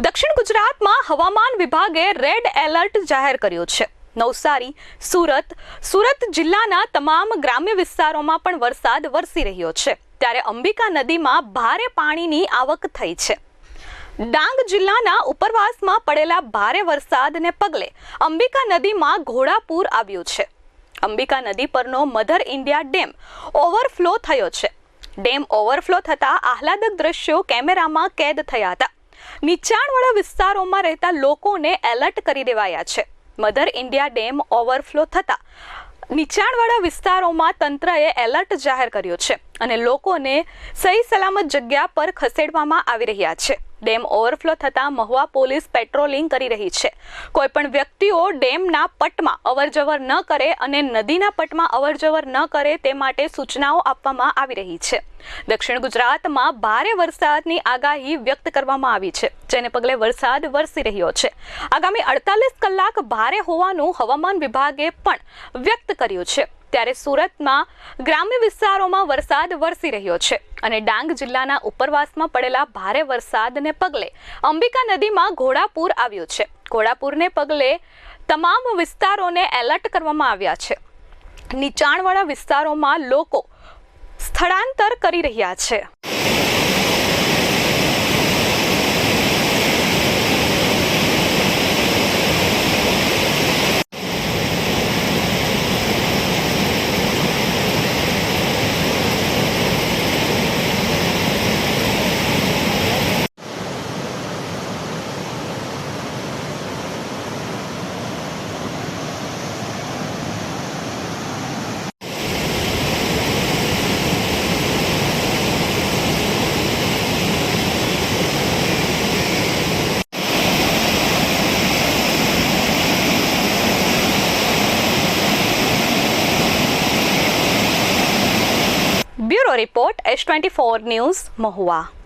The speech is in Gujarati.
દક્ષિણ ગુજરાતમાં હવામાન વિભાગે રેડ એલર્ટ જાહેર કર્યું છે. નવસારી, સુરત સુરત જિલ્લાના તમામ ગ્રામ્ય વિસ્તારોમાં પણ વરસાદ વરસી રહ્યો છે. ત્યારે અંબિકા નદીમાં ભારે પાણીની આવક થઈ છે. ડાંગ જિલ્લાના ઉપરવાસમાં પડેલા ભારે વરસાદને પગલે અંબિકા નદીમાં ઘોડાપૂર આવ્યું છે. અંબિકા નદી પરનો મધર ઇન્ડિયા ડેમ ઓવરફ્લો થયો છે. ડેમ ઓવરફ્લો થતાં આહલાદક દ્રશ્યો કેમેરામાં કેદ થયા હતા. નીચાણવાળા વિસ્તારોમાં રહેતા લોકોને એલર્ટ કરી દેવાયા છે. મધર ઇન્ડિયા ડેમ ઓવરફ્લો થતાં નીચાણવાળા વિસ્તારોમાં તંત્રએ એલર્ટ જાહેર કર્યો છે અને લોકોને સહી સલામત જગ્યા પર ખસેડવામાં આવી રહ્યા છે. ડેમ ઓવરફ્લો થતાં મહુવા પોલીસ પેટ્રોલિંગ કરી રહી છે. કોઈપણ વ્યક્તિઓ ડેમના પટમાં અવરજવર ન કરે અને નદીના પટમાં અવરજવર ન કરે તે માટે સૂચનાઓ આપવામાં આવી રહી છે. દક્ષિણ ગુજરાતમાં ભારે વરસાદની આગાહી વ્યક્ત કરવામાં આવી છે, જેને પગલે વરસાદ વરસી રહ્યો છે. આગામી અડતાલીસ કલાક ભારે હોવાનું હવામાન વિભાગે પણ વ્યક્ત કર્યું છે. ત્યારે સુરતમાં ગ્રામ્ય વિસ્તારોમાં વરસાદ વરસી રહ્યો છે અને ડાંગ જિલ્લાના ઉપરવાસમાં પડેલા ભારે વરસાદને પગલે અંબિકા નદીમાં ઘોડાપૂર આવ્યું છે. ઘોડાપૂરને પગલે તમામ વિસ્તારોને એલર્ટ કરવામાં આવ્યા છે. નીચાણવાળા વિસ્તારોમાં લોકો સ્થળાંતર કરી રહ્યા છે. Bureau Report H24 News Mohua.